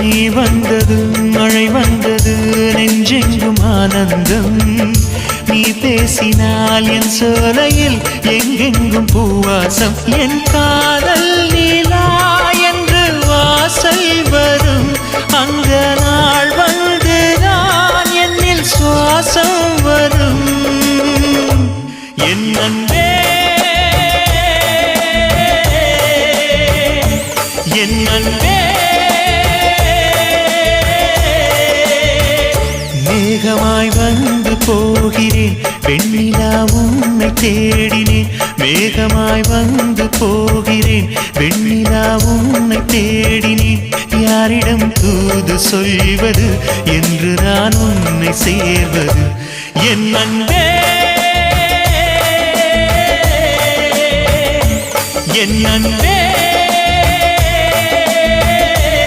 நீ வந்தது மழை வந்தது நெஞ்செங்கும் ஆனந்தம். நீ பேசினால் என் சோலையில் எங்கெங்கும் பூவாசம். என் காதல் நீலா என்று வாசல் வரும். அங்க நாள் வந்து நான் என்னில் சுவாசம் வரும். என் அன்பே என் அன்பே. மேகமாய் வந்து போகிறேன். வெண்ணிலா உன்னை தேடினேன். மேகமாய் வந்து போகிறேன். வெண்ணிலா உன்னை தேடினேன். யாரிடம் தூது சொல்வது? என்று நான் உன்னை சேர்வது. என் அன்பே என் அன்பே.